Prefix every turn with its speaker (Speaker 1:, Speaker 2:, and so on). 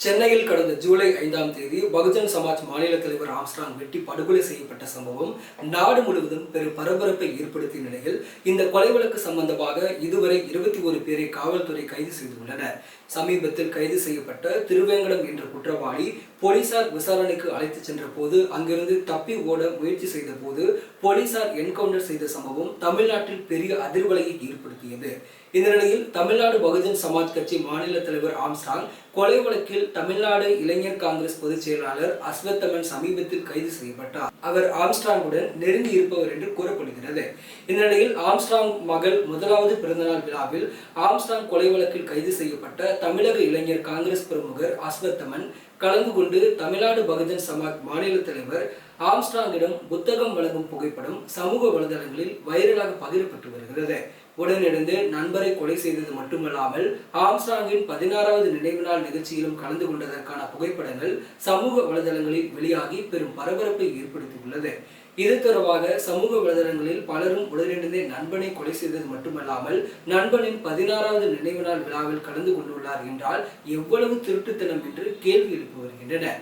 Speaker 1: சென்னையில் கடந்த ஜூலை ஐந்தாம் தேதி பகுஜன் சமாஜ் மாநில தலைவர் ஆம்ஸ்டாங் வெட்டி படுகொலை செய்யப்பட்ட சம்பவம் நாடு முழுவதும் பெரும் பரபரப்பை ஏற்படுத்திய நிலையில் இந்த கொலை வழக்கு சம்பந்தமாக இதுவரை இருபத்தி ஒரு பேரை காவல்துறை கைது செய்துள்ளனர். சமீபத்தில் கைது செய்யப்பட்ட திருவேங்கடம் என்ற குற்றவாளி போலீசார் விசாரணைக்கு அழைத்துச் சென்ற போது அங்கிருந்து தப்பி ஓட முயற்சி செய்த போது போலீசார் என்கவுண்டர் செய்த சம்பவம் தமிழ்நாட்டில் பெரிய அதிர்வலையை ஏற்படுத்தியது. இந்த நிலையில் தமிழ்நாடு பகுஜன் சமாஜ் கட்சி மாநில தலைவர் ஆம்ஸ்டாங் கொலை வழக்கில் தமிழ்நாடு இளைஞர் காங்கிரஸ் பொதுச் செயலாளர் அஸ்வத்தமன் சமீபத்தில் கைது செய்யப்பட்டார். அவர் ஆம்ஸ்டாங்குடன் நெருங்கி இருப்பவர் என்று கூறப்படுகிறது. இந்நிலையில் ஆம்ஸ்டாங் மகள் முதலாவது பிறந்தநாள் விழாவில் ஆம்ஸ்டாங் கொலை வழக்கில் கைது செய்யப்பட்ட தமிழக இளைஞர் காங்கிரஸ் பிரமுகர் அஸ்வத்தமன் கலந்து கொண்டு தமிழ்நாடு பகுஜன் சமாஜ் மாநில தலைவர் ஆம்ஸ்டாங்கிடம் புத்தகம் வழங்கும் புகைப்படம் சமூக வலைதளங்களில் வைரலாக பகிரப்பட்டு வருகிறது. உடனிருந்து நண்பரை கொலை செய்தது மட்டுமல்லாமல் ஆம்ஸ்டாங்கின் பதினாறாவது நினைவு நாள் நிகழ்ச்சியிலும் கலந்து கொண்டதற்கான புகைப்படங்கள் சமூக வலைதளங்களில் வெளியாகி பெரும் பரபரப்பை ஏற்படுத்தியுள்ளது. இது தொடர்பாக சமூக வலைதளங்களில் பலரும் உடனிருந்தே நண்பனை கொலை செய்தது மட்டுமல்லாமல் நண்பனின் பதினாறாவது நினைவு நாள் விழாவில் கலந்து கொண்டுள்ளார் என்றால் எவ்வளவு திருட்டுத்தனம் என்று கேள்வி எழுப்பி வருகின்றனர்.